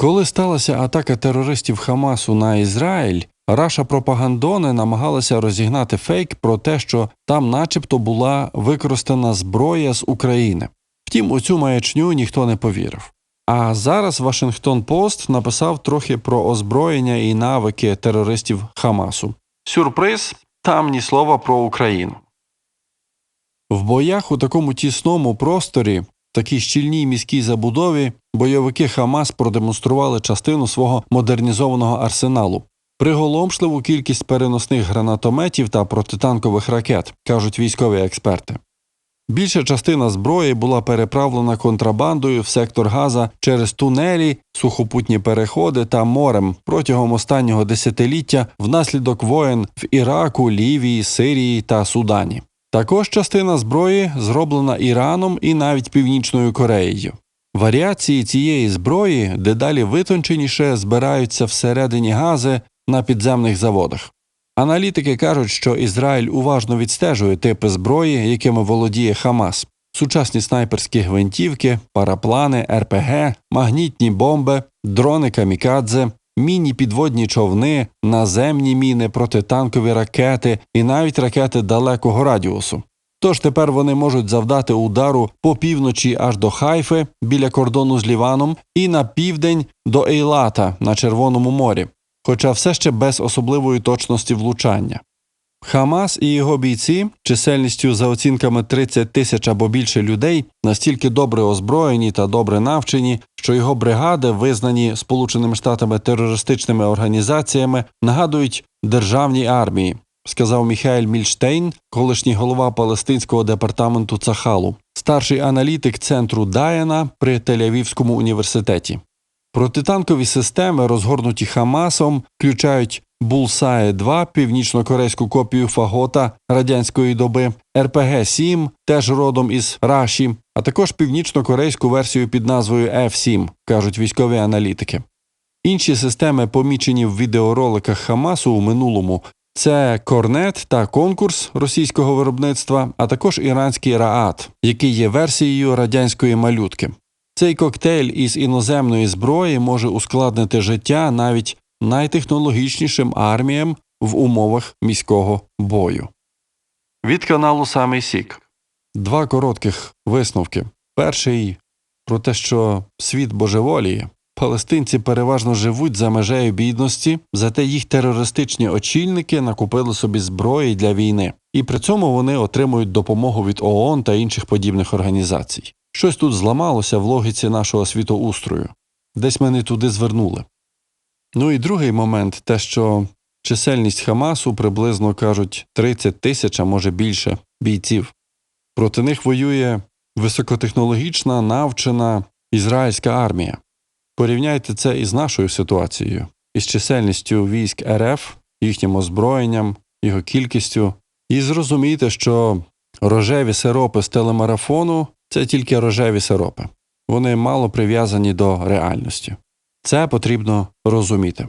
Коли сталася атака терористів Хамасу на Ізраїль, Раша пропагандони намагалася розігнати фейк про те, що там, начебто, була використана зброя з України. Втім, у цю маячню ніхто не повірив. А зараз Вашингтон Пост написав трохи про озброєння і навики терористів Хамасу. Сюрприз там ні слова про Україну. В боях у такому тісному просторі, такій щільній міській забудові, бойовики Хамас продемонстрували частину свого модернізованого арсеналу. Приголомшливу кількість переносних гранатометів та протитанкових ракет, кажуть військові експерти. Більша частина зброї була переправлена контрабандою в сектор Газа через тунелі, сухопутні переходи та морем протягом останнього десятиліття внаслідок воєн в Іраку, Лівії, Сирії та Судані. Також частина зброї зроблена Іраном і навіть Північною Кореєю. Варіації цієї зброї дедалі витонченіше збираються всередині Гази на підземних заводах. Аналітики кажуть, що Ізраїль уважно відстежує типи зброї, якими володіє Хамас: сучасні снайперські гвинтівки, параплани, РПГ, магнітні бомби, дрони камікадзе, міні-підводні човни, наземні міни, протитанкові ракети і навіть ракети далекого радіусу. Тож тепер вони можуть завдати удару по півночі аж до Хайфи біля кордону з Ліваном і на південь до Ейлата на Червоному морі хоча все ще без особливої точності влучання. Хамас і його бійці, чисельністю за оцінками 30 тисяч або більше людей, настільки добре озброєні та добре навчені, що його бригади, визнані Сполученими Штатами терористичними організаціями, нагадують державній армії, сказав Міхаель Мільштейн, колишній голова палестинського департаменту Цахалу, старший аналітик центру Даяна при Тель-Авівському університеті. Протитанкові системи, розгорнуті Хамасом, включають Булсає 2 північно-корейську копію Фагота радянської доби, РПГ-7, теж родом із Раші, а також північно-корейську версію під назвою F7, кажуть військові аналітики. Інші системи, помічені в відеороликах Хамасу у минулому, це Корнет та конкурс російського виробництва, а також іранський Раат, який є версією радянської малютки. Цей коктейль із іноземної зброї може ускладнити життя навіть найтехнологічнішим арміям в умовах міського бою. Від каналу Самий Сік два коротких висновки. Перший про те, що світ божеволіє. Палестинці переважно живуть за межею бідності, зате їх терористичні очільники накупили собі зброї для війни, і при цьому вони отримують допомогу від ООН та інших подібних організацій. Щось тут зламалося в логіці нашого світоустрою, десь ми не туди звернули. Ну і другий момент те, що чисельність Хамасу приблизно кажуть 30 тисяч, а може більше бійців. Проти них воює високотехнологічна, навчена ізраїльська армія. Порівняйте це із нашою ситуацією, із чисельністю військ РФ, їхнім озброєнням, його кількістю, і зрозумійте, що рожеві сиропи з телемарафону це тільки рожеві сиропи. Вони мало прив'язані до реальності. Це потрібно розуміти.